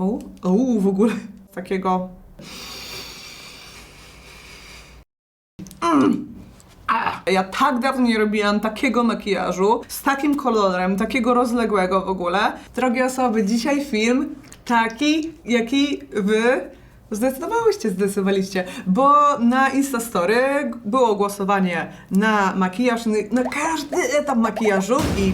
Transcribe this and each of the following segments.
O, o, w ogóle takiego... Mm. Ja tak dawno nie robiłam takiego makijażu, z takim kolorem, takiego rozległego w ogóle. Drogie osoby, dzisiaj film taki, jaki wy zdecydowałyście, zdecydowaliście, bo na Instastory było głosowanie na makijaż, na każdy etap makijażu i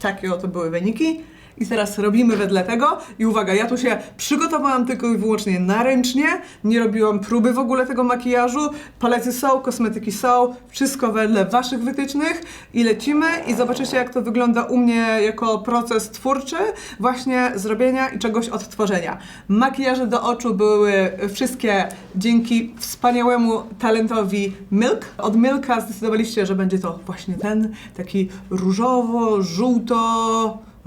takie oto były wyniki. I teraz robimy wedle tego. I uwaga, ja tu się przygotowałam tylko i wyłącznie na ręcznie. Nie robiłam próby w ogóle tego makijażu. Palety są, kosmetyki są, wszystko wedle Waszych wytycznych. I lecimy i zobaczycie, jak to wygląda u mnie jako proces twórczy, właśnie zrobienia i czegoś odtworzenia. Makijaże do oczu były wszystkie dzięki wspaniałemu talentowi Milk. Od Milka zdecydowaliście, że będzie to właśnie ten taki różowo-żółto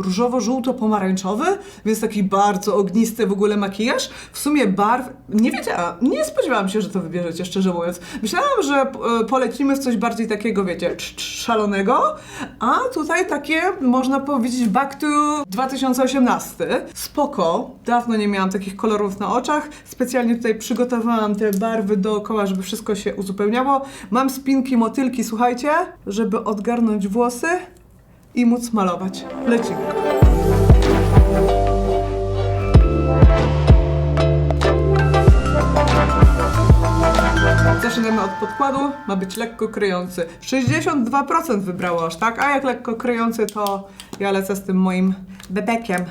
różowo-żółto-pomarańczowy, więc taki bardzo ognisty w ogóle makijaż. W sumie barw, nie wiedziałam, nie spodziewałam się, że to wybierzecie, szczerze mówiąc. Myślałam, że e, polecimy w coś bardziej takiego, wiecie, szalonego, a tutaj takie, można powiedzieć, back to 2018. Spoko, dawno nie miałam takich kolorów na oczach. Specjalnie tutaj przygotowałam te barwy dookoła, żeby wszystko się uzupełniało. Mam spinki, motylki, słuchajcie, żeby odgarnąć włosy i móc malować. Lecimy. Zaczynamy od podkładu, ma być lekko kryjący. 62% wybrało aż tak, a jak lekko kryjący, to ja lecę z tym moim bebekiem.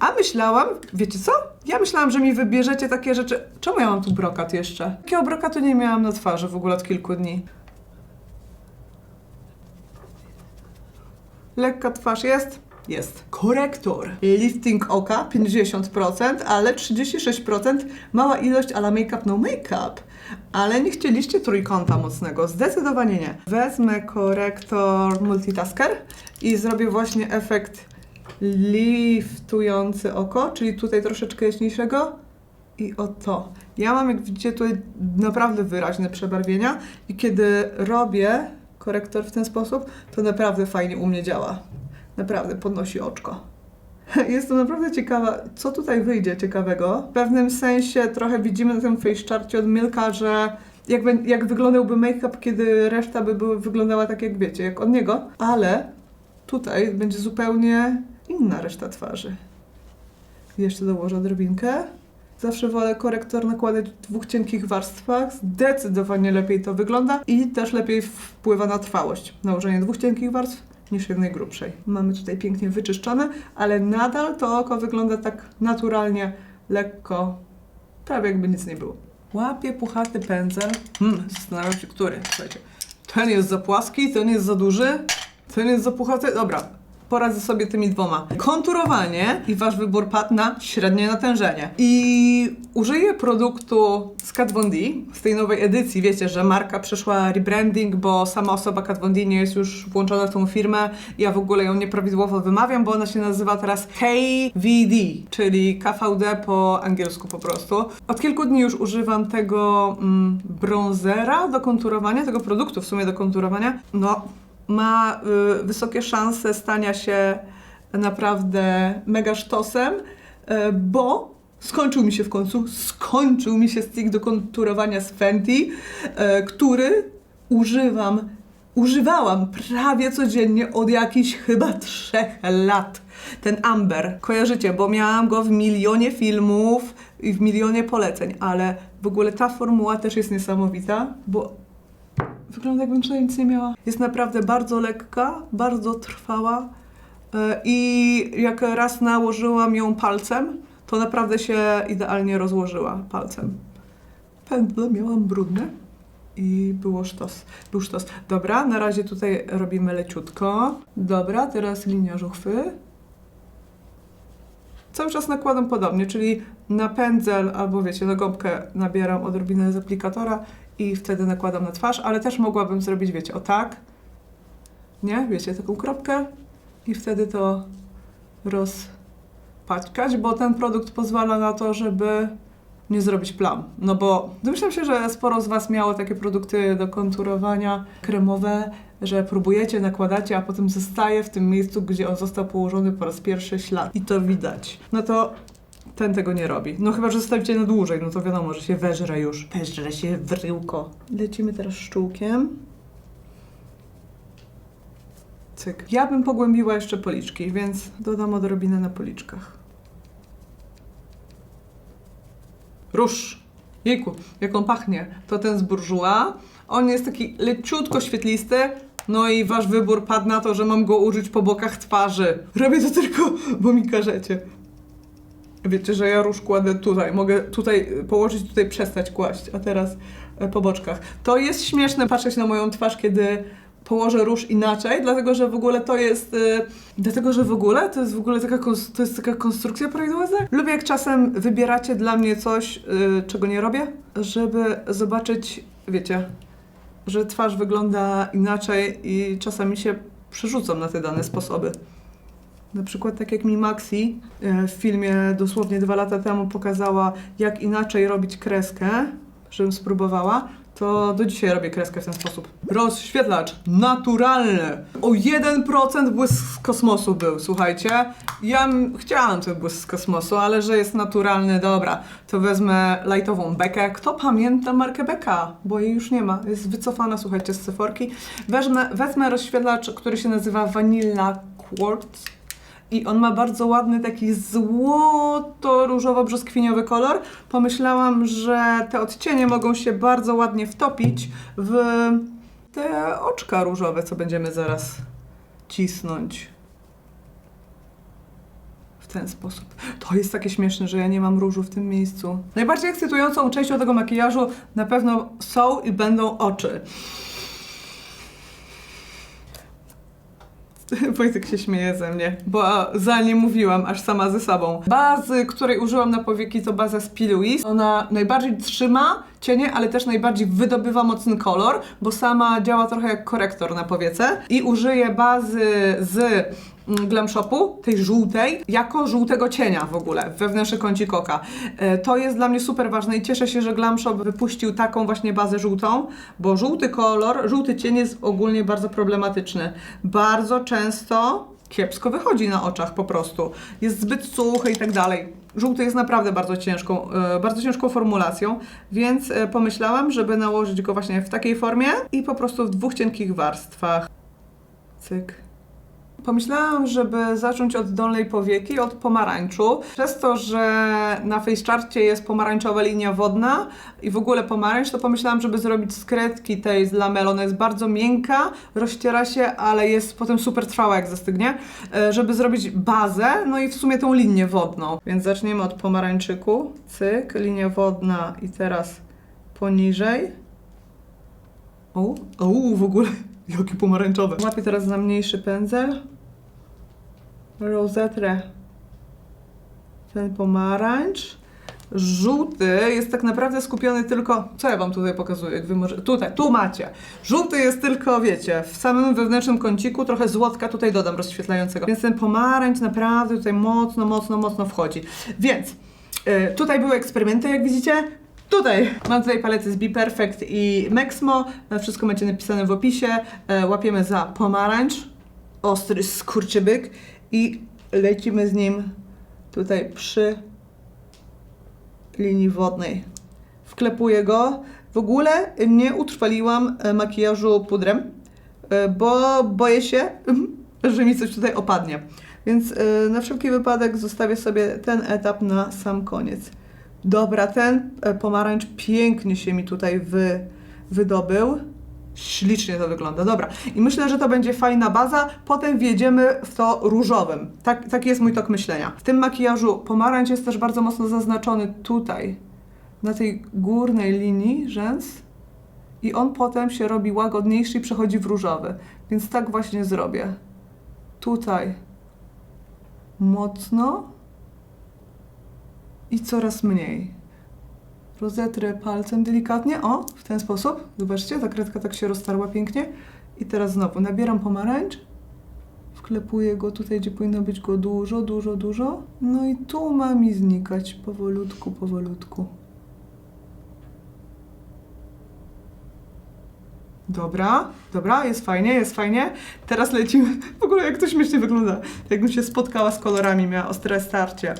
A myślałam, wiecie co? Ja myślałam, że mi wybierzecie takie rzeczy. Czemu ja mam tu brokat jeszcze? Takiego brokatu nie miałam na twarzy w ogóle od kilku dni. Lekka twarz jest? Jest. Korektor. Lifting oka 50%, ale 36% mała ilość ala make-up no make-up. Ale nie chcieliście trójkąta mocnego. Zdecydowanie nie. Wezmę korektor multitasker i zrobię właśnie efekt liftujący oko, czyli tutaj troszeczkę jaśniejszego i oto. Ja mam, jak widzicie, tutaj naprawdę wyraźne przebarwienia i kiedy robię korektor w ten sposób, to naprawdę fajnie u mnie działa. Naprawdę podnosi oczko. Jestem naprawdę ciekawa, co tutaj wyjdzie ciekawego. W pewnym sensie trochę widzimy na tym face od Milka, że jak, jak wyglądałby make-up, kiedy reszta by były, wyglądała tak jak wiecie, jak od niego, ale tutaj będzie zupełnie inna reszta twarzy. Jeszcze dołożę odrobinkę. Zawsze wolę korektor nakładać w dwóch cienkich warstwach. Zdecydowanie lepiej to wygląda i też lepiej wpływa na trwałość. Nałożenie dwóch cienkich warstw niż jednej grubszej. Mamy tutaj pięknie wyczyszczone, ale nadal to oko wygląda tak naturalnie, lekko, prawie jakby nic nie było. Łapię puchaty pędzel. Hmm, zastanawiam się, który. Słuchajcie, ten jest za płaski, ten jest za duży, ten jest za puchaty. Dobra, poradzę sobie tymi dwoma. Konturowanie i wasz wybór padł na średnie natężenie. I użyję produktu z Kat Von D z tej nowej edycji. Wiecie, że marka przeszła rebranding, bo sama osoba Kat Von D nie jest już włączona w tą firmę. Ja w ogóle ją nieprawidłowo wymawiam, bo ona się nazywa teraz KVD, czyli KVD po angielsku po prostu. Od kilku dni już używam tego mm, bronzera do konturowania, tego produktu w sumie do konturowania. No, ma y, wysokie szanse stania się naprawdę mega sztosem, y, bo skończył mi się w końcu, skończył mi się stick do konturowania z Fenty, y, który używam, używałam prawie codziennie od jakichś chyba trzech lat. Ten Amber, kojarzycie, bo miałam go w milionie filmów i w milionie poleceń, ale w ogóle ta formuła też jest niesamowita, bo Wygląda jakbym tutaj nic nie miała. Jest naprawdę bardzo lekka, bardzo trwała e, i jak raz nałożyłam ją palcem, to naprawdę się idealnie rozłożyła palcem. Pędzle miałam brudne i było sztos. Był sztos. Dobra, na razie tutaj robimy leciutko. Dobra, teraz linia żuchwy. Cały czas nakładam podobnie, czyli na pędzel albo wiecie, na gąbkę nabieram odrobinę z aplikatora i wtedy nakładam na twarz, ale też mogłabym zrobić, wiecie, o tak, nie? Wiecie, taką kropkę i wtedy to rozpaćkać, bo ten produkt pozwala na to, żeby nie zrobić plam. No bo domyślam się, że sporo z Was miało takie produkty do konturowania kremowe, że próbujecie, nakładacie, a potem zostaje w tym miejscu, gdzie on został położony po raz pierwszy ślad. I to widać. No to ten tego nie robi. No chyba, że zostawicie na dłużej, no to wiadomo, że się weżre już. Weżre się w ryłko. Lecimy teraz szczółkiem. Cyk. Ja bym pogłębiła jeszcze policzki, więc dodam odrobinę na policzkach. Róż. Jejku, jak on pachnie. To ten z burżuła. On jest taki leciutko świetlisty. No i wasz wybór padł na to, że mam go użyć po bokach twarzy. Robię to tylko, bo mi każecie. Wiecie, że ja róż kładę tutaj. Mogę tutaj położyć, tutaj przestać kłaść, a teraz e, po boczkach. To jest śmieszne patrzeć na moją twarz, kiedy położę róż inaczej, dlatego że w ogóle to jest. y, dlatego, że w ogóle to jest w ogóle taka, to jest taka konstrukcja prawidłowa. Lubię, jak czasem wybieracie dla mnie coś, y, czego nie robię, żeby zobaczyć, wiecie, że twarz wygląda inaczej i czasami się przerzucam na te dane sposoby. Na przykład tak jak mi Maxi e, w filmie dosłownie dwa lata temu pokazała, jak inaczej robić kreskę, żebym spróbowała, to do dzisiaj robię kreskę w ten sposób. Rozświetlacz naturalny. O 1% błysk z kosmosu był, słuchajcie. Ja chciałam ten błysk z kosmosu, ale że jest naturalny, dobra, to wezmę lightową bekę. Kto pamięta markę Beka? Bo jej już nie ma. Jest wycofana, słuchajcie, z Sephorki. Wezmę, wezmę rozświetlacz, który się nazywa Vanilla Quartz. I on ma bardzo ładny, taki złoto-różowo-brzoskwiniowy kolor. Pomyślałam, że te odcienie mogą się bardzo ładnie wtopić w te oczka różowe, co będziemy zaraz cisnąć. W ten sposób. To jest takie śmieszne, że ja nie mam różu w tym miejscu. Najbardziej ekscytującą częścią tego makijażu na pewno są i będą oczy. Wojtek się śmieje ze mnie, bo za nie mówiłam, aż sama ze sobą. Bazy, której użyłam na powieki, to baza z P. Ona najbardziej trzyma cienie, ale też najbardziej wydobywa mocny kolor, bo sama działa trochę jak korektor na powiece. I użyję bazy z Glam Shopu, tej żółtej, jako żółtego cienia w ogóle, wewnętrzny kącik oka. E, To jest dla mnie super ważne i cieszę się, że Glam Shop wypuścił taką właśnie bazę żółtą, bo żółty kolor, żółty cień jest ogólnie bardzo problematyczny. Bardzo często kiepsko wychodzi na oczach po prostu. Jest zbyt suchy i tak dalej. Żółty jest naprawdę bardzo ciężką, e, bardzo ciężką formulacją, więc e, pomyślałam, żeby nałożyć go właśnie w takiej formie i po prostu w dwóch cienkich warstwach. Cyk. Pomyślałam, żeby zacząć od dolnej powieki, od pomarańczu. Przez to, że na facecharcie jest pomarańczowa linia wodna i w ogóle pomarańcz, to pomyślałam, żeby zrobić z kredki tej z lamel. Ona jest bardzo miękka, rozciera się, ale jest potem super trwała, jak zastygnie. E, Żeby zrobić bazę, no i w sumie tą linię wodną. Więc zaczniemy od pomarańczyku. Cyk, linia wodna i teraz poniżej. O, o, w ogóle, jakie pomarańczowe. Łapię teraz za mniejszy pędzel. Rozetrę ten pomarańcz. Żółty jest tak naprawdę skupiony tylko. Co ja wam tutaj pokazuję? Jak wy może... Tutaj, tu macie. Żółty jest tylko, wiecie, w samym wewnętrznym kąciku, trochę złotka tutaj dodam rozświetlającego. Więc ten pomarańcz naprawdę tutaj mocno, mocno, mocno wchodzi. Więc y, tutaj były eksperymenty, jak widzicie. Tutaj mam tutaj palety z Be Perfect i Mexmo. Wszystko macie napisane w opisie. E, Łapiemy za pomarańcz, ostry skurczybyk i lecimy z nim tutaj przy linii wodnej. Wklepuję go. W ogóle nie utrwaliłam e, makijażu pudrem, e, bo boję się, że mi coś tutaj opadnie. Więc na wszelki wypadek zostawię sobie ten etap na sam koniec. Dobra, ten e, pomarańcz pięknie się mi tutaj wy, wydobył. Ślicznie to wygląda. Dobra. I myślę, że to będzie fajna baza. Potem wjedziemy w to różowym. Tak, taki jest mój tok myślenia. W tym makijażu pomarańcz jest też bardzo mocno zaznaczony tutaj, na tej górnej linii rzęs. I on potem się robi łagodniejszy i przechodzi w różowy. Więc tak właśnie zrobię. Tutaj mocno i coraz mniej. Rozetrę palcem delikatnie, o, w ten sposób. Zobaczcie, ta kredka tak się roztarła pięknie. I teraz znowu nabieram pomarańcz, wklepuję go tutaj, gdzie powinno być go dużo, dużo, dużo. No i tu ma mi znikać powolutku, powolutku. Dobra, dobra, jest fajnie, jest fajnie. Teraz lecimy. W ogóle jak to śmiesznie wygląda. Jakbym się spotkała z kolorami, miała ostre starcie.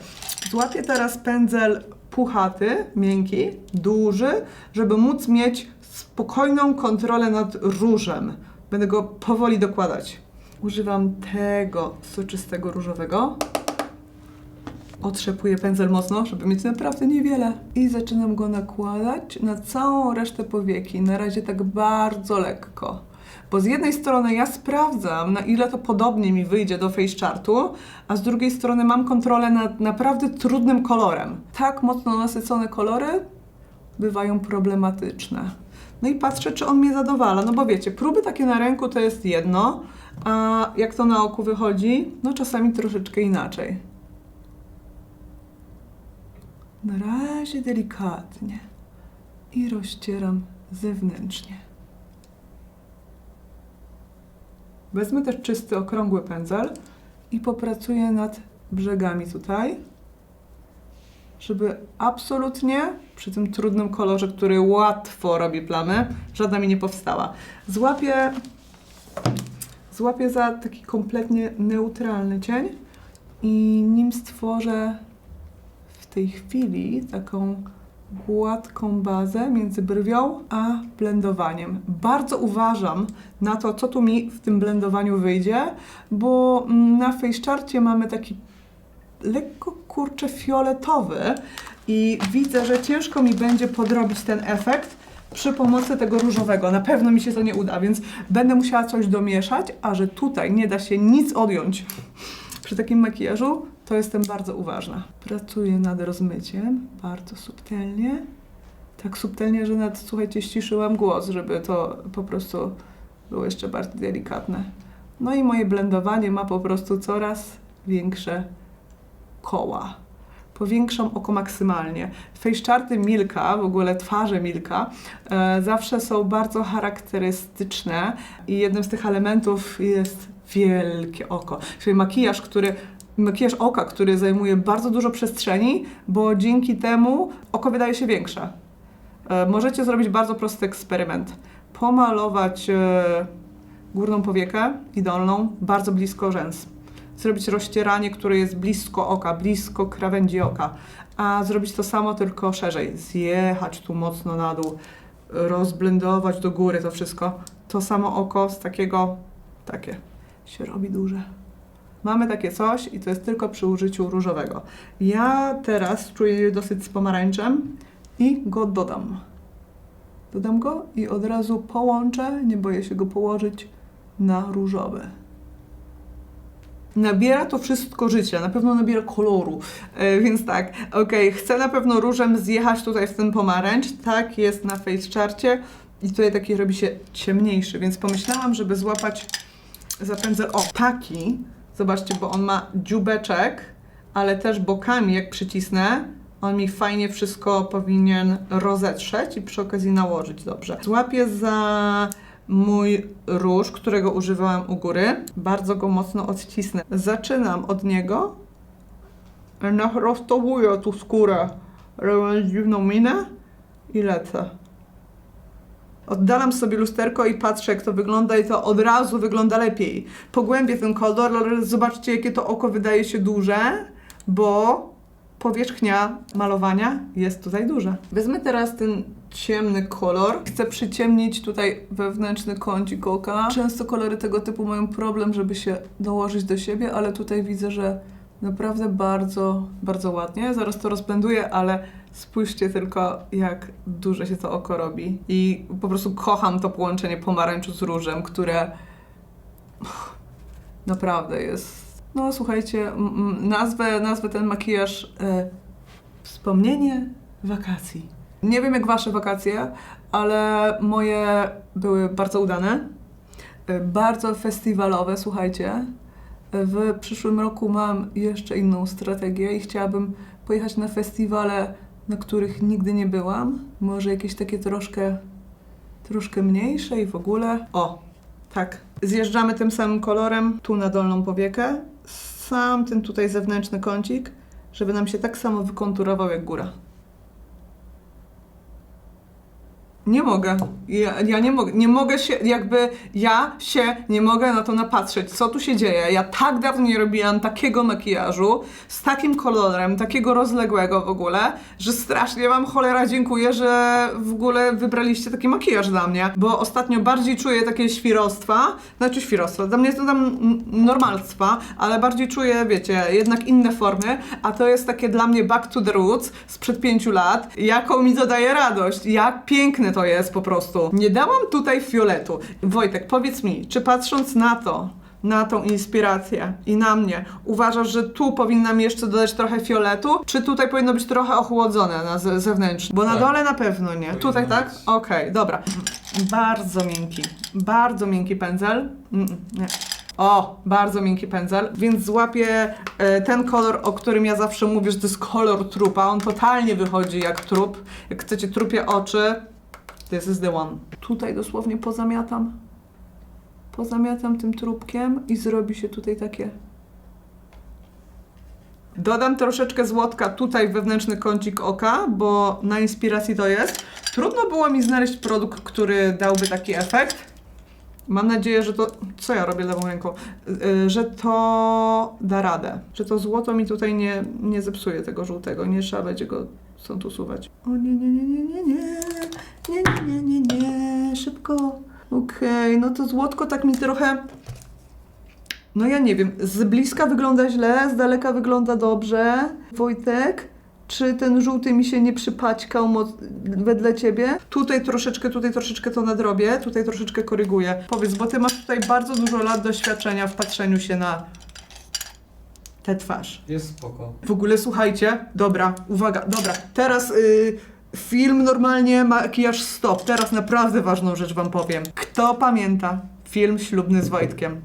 Złapię teraz pędzel puchaty, miękki, duży, żeby móc mieć spokojną kontrolę nad różem. Będę go powoli dokładać. Używam tego soczystego różowego. Otrzepuję pędzel mocno, żeby mieć naprawdę niewiele. I zaczynam go nakładać na całą resztę powieki. Na razie tak bardzo lekko. Bo z jednej strony ja sprawdzam, na ile to podobnie mi wyjdzie do face chartu, a z drugiej strony mam kontrolę nad naprawdę trudnym kolorem. Tak mocno nasycone kolory bywają problematyczne. No i patrzę, czy on mnie zadowala. No bo wiecie, próby takie na ręku to jest jedno, a jak to na oku wychodzi, no czasami troszeczkę inaczej. Na razie delikatnie i rozcieram zewnętrznie. Wezmę też czysty, okrągły pędzel i popracuję nad brzegami tutaj, żeby absolutnie przy tym trudnym kolorze, który łatwo robi plamy, żadna mi nie powstała. Złapię, złapię za taki kompletnie neutralny cień i nim stworzę tej chwili taką gładką bazę między brwią a blendowaniem. Bardzo uważam na to, co tu mi w tym blendowaniu wyjdzie, bo na face mamy taki lekko kurczę fioletowy i widzę, że ciężko mi będzie podrobić ten efekt przy pomocy tego różowego. Na pewno mi się to nie uda, więc będę musiała coś domieszać, a że tutaj nie da się nic odjąć przy takim makijażu, to jestem bardzo uważna. Pracuję nad rozmyciem bardzo subtelnie. Tak subtelnie, że nawet, słuchajcie, ściszyłam głos, żeby to po prostu było jeszcze bardziej delikatne. No i moje blendowanie ma po prostu coraz większe koła. Powiększam oko maksymalnie. Face Milka, w ogóle twarze Milka, e, zawsze są bardzo charakterystyczne i jednym z tych elementów jest wielkie oko. Czyli makijaż, który makijaż oka, który zajmuje bardzo dużo przestrzeni, bo dzięki temu oko wydaje się większe. E, możecie zrobić bardzo prosty eksperyment. Pomalować e, górną powiekę i dolną bardzo blisko rzęs. Zrobić rozcieranie, które jest blisko oka, blisko krawędzi oka. A zrobić to samo, tylko szerzej. Zjechać tu mocno na dół, rozblendować do góry to wszystko. To samo oko z takiego, takie, się robi duże. Mamy takie coś i to jest tylko przy użyciu różowego. Ja teraz czuję dosyć z pomarańczem i go dodam. Dodam go i od razu połączę, nie boję się go położyć na różowy. Nabiera to wszystko życia, na pewno nabiera koloru, e, więc tak, ok, chcę na pewno różem zjechać tutaj w ten pomarańcz, tak jest na face charcie i tutaj taki robi się ciemniejszy, więc pomyślałam, żeby złapać zapędzel, o taki, Zobaczcie, bo on ma dziubeczek, ale też bokami, jak przycisnę, on mi fajnie wszystko powinien rozetrzeć i przy okazji nałożyć dobrze. Złapię za mój róż, którego używałam u góry. Bardzo go mocno odcisnę. Zaczynam od niego. Roztowuję tu skórę, robiąc dziwną minę i lecę. Oddalam sobie lusterko i patrzę, jak to wygląda, i to od razu wygląda lepiej. Pogłębię ten kolor, ale zobaczcie, jakie to oko wydaje się duże, bo powierzchnia malowania jest tutaj duża. Wezmę teraz ten ciemny kolor. Chcę przyciemnić tutaj wewnętrzny kącik oka. Często kolory tego typu mają problem, żeby się dołożyć do siebie, ale tutaj widzę, że naprawdę bardzo, bardzo ładnie. Zaraz to rozblenduję, ale Spójrzcie tylko, jak duże się to oko robi. I po prostu kocham to połączenie pomarańczu z różem, które naprawdę jest. No słuchajcie, nazwę, nazwę ten makijaż e, Wspomnienie wakacji. Nie wiem jak wasze wakacje, ale moje były bardzo udane. E, bardzo festiwalowe, słuchajcie. W przyszłym roku mam jeszcze inną strategię i chciałabym pojechać na festiwale na których nigdy nie byłam. Może jakieś takie troszkę, troszkę mniejsze i w ogóle. O, tak. Zjeżdżamy tym samym kolorem tu na dolną powiekę. Sam ten tutaj zewnętrzny kącik, żeby nam się tak samo wykonturował jak góra. Nie mogę. Ja, ja nie mogę. Nie mogę się, jakby ja się nie mogę na to napatrzeć. Co tu się dzieje? Ja tak dawno nie robiłam takiego makijażu, z takim kolorem, takiego rozległego w ogóle, że strasznie wam cholera dziękuję, że w ogóle wybraliście taki makijaż dla mnie. Bo ostatnio bardziej czuję takie świrostwa, znaczy świrostwa, dla mnie jest to tam normalstwa, ale bardziej czuję, wiecie, jednak inne formy, a to jest takie dla mnie back to the roots sprzed pięciu lat. Jaką mi to daje radość, jak piękne to jest po prostu. Nie dałam tutaj fioletu. Wojtek, powiedz mi, czy patrząc na to, na tą inspirację i na mnie, uważasz, że tu powinnam jeszcze dodać trochę fioletu, czy tutaj powinno być trochę ochłodzone na ze- zewnętrznie? Bo na Tak. dole na pewno nie. Powinno Tutaj tak? Okej, dobra. Bardzo miękki, bardzo miękki pędzel. Mm, nie. O, bardzo miękki pędzel, więc złapię e, ten kolor, o którym ja zawsze mówię, że to jest kolor trupa. On totalnie wychodzi jak trup. Jak chcecie trupie oczy, this is the one. Tutaj dosłownie pozamiatam. Pozamiatam tym trupkiem i zrobi się tutaj takie. Dodam troszeczkę złotka tutaj wewnętrzny kącik oka, bo na inspiracji to jest. Trudno było mi znaleźć produkt, który dałby taki efekt. Mam nadzieję, że to. Co ja robię lewą ręką? Yy, że to da radę. Że to złoto mi tutaj nie, nie zepsuje tego żółtego. Nie trzeba będzie go stąd usuwać. O nie, nie, nie, nie, nie, nie. Nie, nie, nie, nie, nie. Szybko. Okej, no to złotko tak mi trochę. No ja nie wiem, z bliska wygląda źle, z daleka wygląda dobrze. Wojtek, czy ten żółty mi się nie przypaćkał moc- wedle ciebie? Tutaj troszeczkę, tutaj troszeczkę to nadrobię, tutaj troszeczkę koryguję. Powiedz, bo ty masz tutaj bardzo dużo lat doświadczenia w patrzeniu się na tę twarz. Jest spoko. W ogóle słuchajcie, dobra, uwaga, dobra, teraz y, film normalnie, makijaż stop. Teraz naprawdę ważną rzecz wam powiem. Kto pamięta film ślubny z Wojtkiem?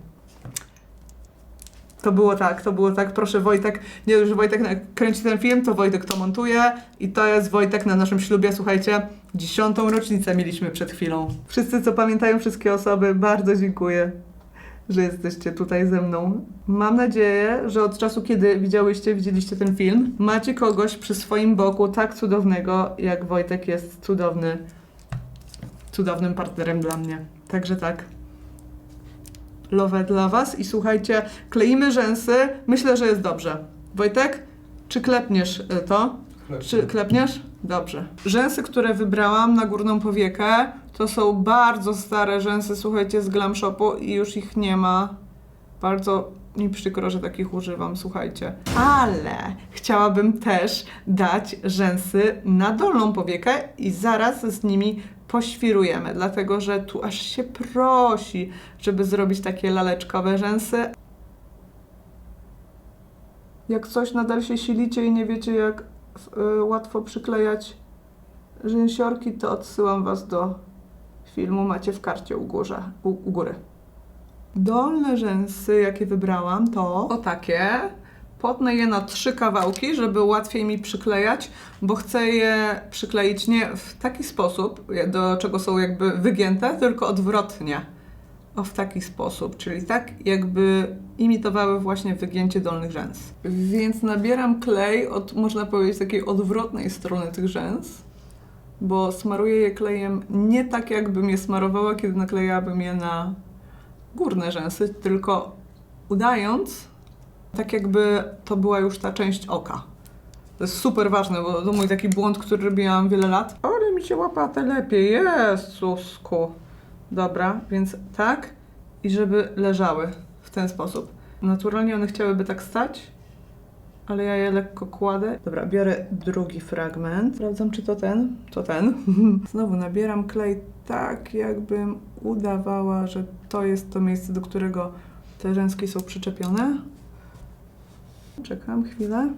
To było tak, to było tak. Proszę Wojtek, nie że Wojtek kręci ten film, to Wojtek to montuje i to jest Wojtek na naszym ślubie. Słuchajcie, dziesiątą rocznicę mieliśmy przed chwilą. Wszyscy, co pamiętają, wszystkie osoby, bardzo dziękuję że jesteście tutaj ze mną. Mam nadzieję, że od czasu, kiedy widziałyście, widzieliście ten film, macie kogoś przy swoim boku tak cudownego, jak Wojtek jest cudowny, cudownym partnerem dla mnie. Także tak. Love dla Was i słuchajcie, kleimy rzęsy. Myślę, że jest dobrze. Wojtek, czy klepniesz y, to? Czy klepniesz? Dobrze. Rzęsy, które wybrałam na górną powiekę, to są bardzo stare rzęsy, słuchajcie, z Glam Shopu i już ich nie ma. Bardzo mi przykro, że takich używam, słuchajcie. Ale chciałabym też dać rzęsy na dolną powiekę i zaraz z nimi poświrujemy, dlatego że tu aż się prosi, żeby zrobić takie laleczkowe rzęsy. Jak coś nadal się silicie i nie wiecie, jak łatwo przyklejać rzęsiorki, to odsyłam Was do filmu, macie w karcie u, górze, u, u góry. Dolne rzęsy, jakie wybrałam, to o takie. Potnę je na trzy kawałki, żeby łatwiej mi przyklejać, bo chcę je przykleić nie w taki sposób, do czego są jakby wygięte, tylko odwrotnie. O, w taki sposób, czyli tak jakby imitowały właśnie wygięcie dolnych rzęs. Więc nabieram klej od, można powiedzieć, takiej odwrotnej strony tych rzęs, bo smaruję je klejem nie tak, jakbym je smarowała, kiedy naklejałabym je na górne rzęsy, tylko udając, tak jakby to była już ta część oka. To jest super ważne, bo to mój taki błąd, który robiłam wiele lat. Ale mi się łapate lepiej, Jezusku. Dobra, więc tak i żeby leżały w ten sposób. Naturalnie one chciałyby tak stać, ale ja je lekko kładę. Dobra, biorę drugi fragment. Sprawdzam, czy to ten. To ten. Znowu nabieram klej tak, jakbym udawała, że to jest to miejsce, do którego te rzęski są przyczepione. Czekam chwilę.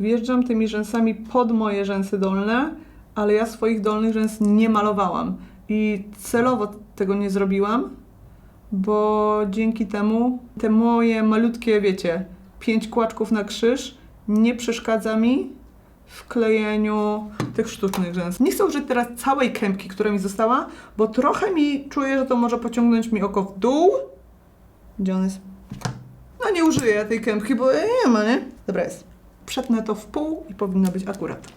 Wjeżdżam tymi rzęsami pod moje rzęsy dolne, ale ja swoich dolnych rzęs nie malowałam. I celowo tego nie zrobiłam, bo dzięki temu te moje malutkie, wiecie, pięć kłaczków na krzyż nie przeszkadza mi w klejeniu tych sztucznych rzęs. Nie chcę użyć teraz całej kępki, która mi została, bo trochę mi czuję, że to może pociągnąć mi oko w dół. Gdzie on jest? No nie użyję tej kępki, bo jej nie ma, nie? Dobra jest. Przetnę to w pół i powinno być akurat.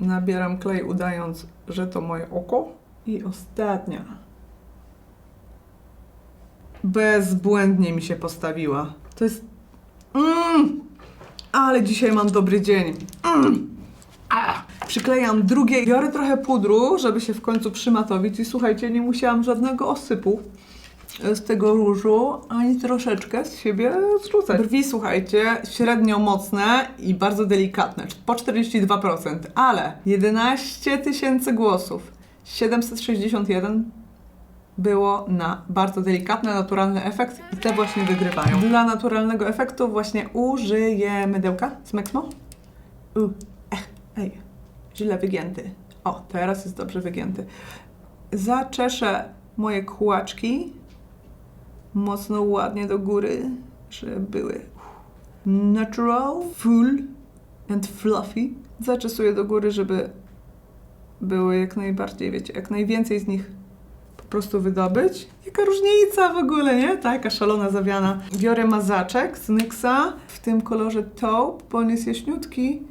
Nabieram klej, udając, że to moje oko. I ostatnia. Bezbłędnie mi się postawiła. To jest. Mm, ale dzisiaj mam dobry dzień. Mm. Przyklejam drugie. Biorę trochę pudru, żeby się w końcu przymatowić. I słuchajcie, nie musiałam żadnego osypu z tego różu, ani troszeczkę z siebie zrzucać. Brwi, słuchajcie, średnio mocne i bardzo delikatne, po 42%, ale 11 tysięcy głosów, 761 było na bardzo delikatny, naturalny efekt i te właśnie wygrywają. Dla naturalnego efektu właśnie użyję mydełka z Mexmo. U, ech, ej, źle wygięty. O, teraz jest dobrze wygięty. Zaczeszę moje kółaczki mocno ładnie do góry, żeby były natural, full and fluffy. Zaczesuję do góry, żeby były jak najbardziej, wiecie, jak najwięcej z nich po prostu wydobyć. Jaka różnica w ogóle, nie? Taka szalona zawiana. Biorę mazaczek z Nyxa w tym kolorze taupe, bo on jest jaśniutki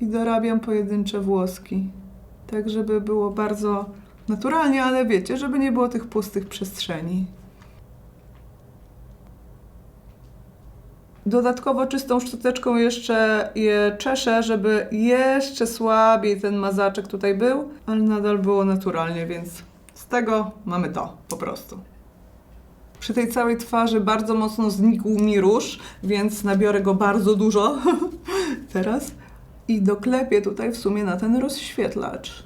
i dorabiam pojedyncze włoski. Tak, żeby było bardzo naturalnie, ale wiecie, żeby nie było tych pustych przestrzeni. Dodatkowo czystą szczoteczką jeszcze je czeszę, żeby jeszcze słabiej ten mazaczek tutaj był, ale nadal było naturalnie, więc z tego mamy to po prostu. Przy tej całej twarzy bardzo mocno znikł mi róż, więc nabiorę go bardzo dużo teraz i doklepię tutaj w sumie na ten rozświetlacz.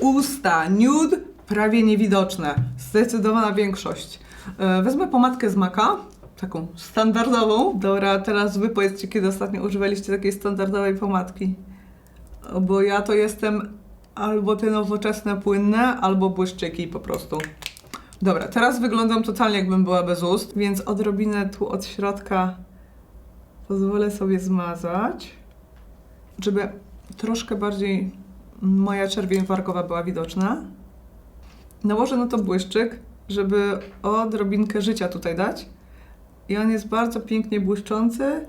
Usta nude prawie niewidoczne, zdecydowana większość. E, Wezmę pomadkę z Maka, taką standardową. Dobra, teraz wy powiedzcie, kiedy ostatnio używaliście takiej standardowej pomadki. Bo ja to jestem albo te nowoczesne płynne, albo błyszczyki po prostu. Dobra, teraz wyglądam totalnie jakbym była bez ust, więc odrobinę tu od środka pozwolę sobie zmazać, żeby troszkę bardziej moja czerwień warkowa była widoczna. Nałożę na to błyszczyk, żeby odrobinkę życia tutaj dać. I on jest bardzo pięknie błyszczący,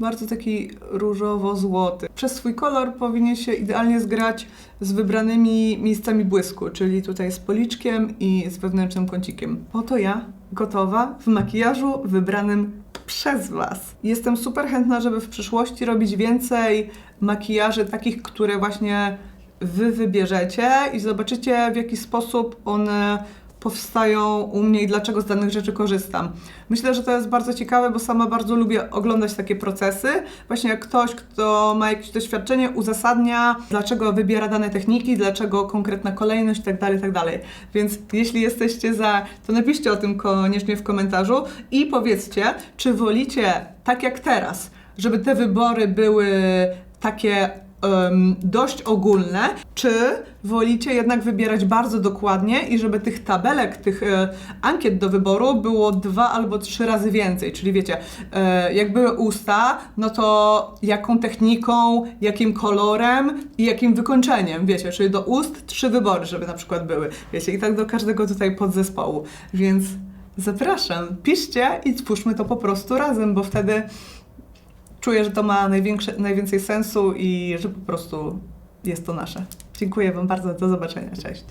bardzo taki różowo-złoty. Przez swój kolor powinien się idealnie zgrać z wybranymi miejscami błysku, czyli tutaj z policzkiem i z wewnętrznym kącikiem. Oto ja, gotowa w makijażu wybranym przez Was. Jestem super chętna, żeby w przyszłości robić więcej makijaży takich, które właśnie Wy wybierzecie i zobaczycie w jaki sposób one powstają u mnie i dlaczego z danych rzeczy korzystam. Myślę, że to jest bardzo ciekawe, bo sama bardzo lubię oglądać takie procesy. Właśnie jak ktoś, kto ma jakieś doświadczenie, uzasadnia, dlaczego wybiera dane techniki, dlaczego konkretna kolejność itd., itd. Więc jeśli jesteście za, to napiszcie o tym koniecznie w komentarzu i powiedzcie, czy wolicie tak jak teraz, żeby te wybory były takie em, dość ogólne, czy wolicie jednak wybierać bardzo dokładnie i żeby tych tabelek, tych e, ankiet do wyboru było dwa albo trzy razy więcej, czyli wiecie, e, jak były usta, no to jaką techniką, jakim kolorem i jakim wykończeniem, wiecie, czyli do ust trzy wybory, żeby na przykład były, wiecie, i tak do każdego tutaj podzespołu, więc zapraszam, piszcie i twórzmy to po prostu razem, bo wtedy czuję, że to ma najwięcej sensu i że po prostu jest to nasze. Dziękuję Wam bardzo, do zobaczenia, cześć.